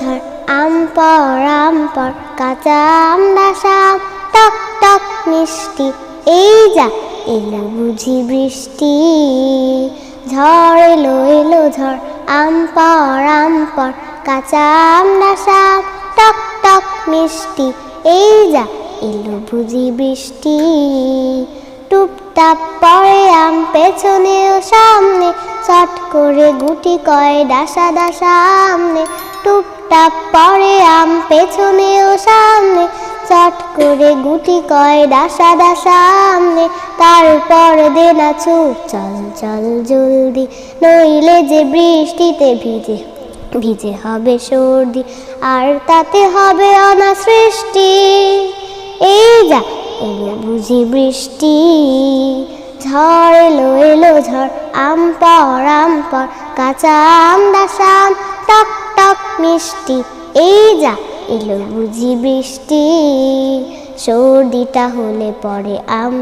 ঝড়। আম পর আম পর, কাঁচা আম ডাসাম টক টক মিষ্টি। এই যা, এলো বুঝি বৃষ্টি। ঝড় এলো এলো ঝড়। আম পর আম পর, কাঁচা আম ডাসাম টক টক মিষ্টি। এই যা, এলো বুঝি বৃষ্টি। টুপটাপ পরে আম পেছনে ও সামনে চট করে গুটি কয় ডাসা ডাসা আমনে। টুপটাপ পরে আম পেছনে ও সামনে। চট করে গুটি কয় ডাসা ডাসা আমনে। তারপর দে না চুপ, চল চল জলদি। নইলে যে বৃষ্টিতে ভিজে ভিজে হবে সর্দি। আর তাতে হবে অনা সৃষ্টি। এই যা, এলো বুঝি বৃষ্টি। ঝড় এলো এলো ঝড়, আম পর আম পর, কাঁচা আম দাসাম মিষ্টি এই যা এলো বুঝি বৃষ্টি। সর্দিটা হলে পরে আম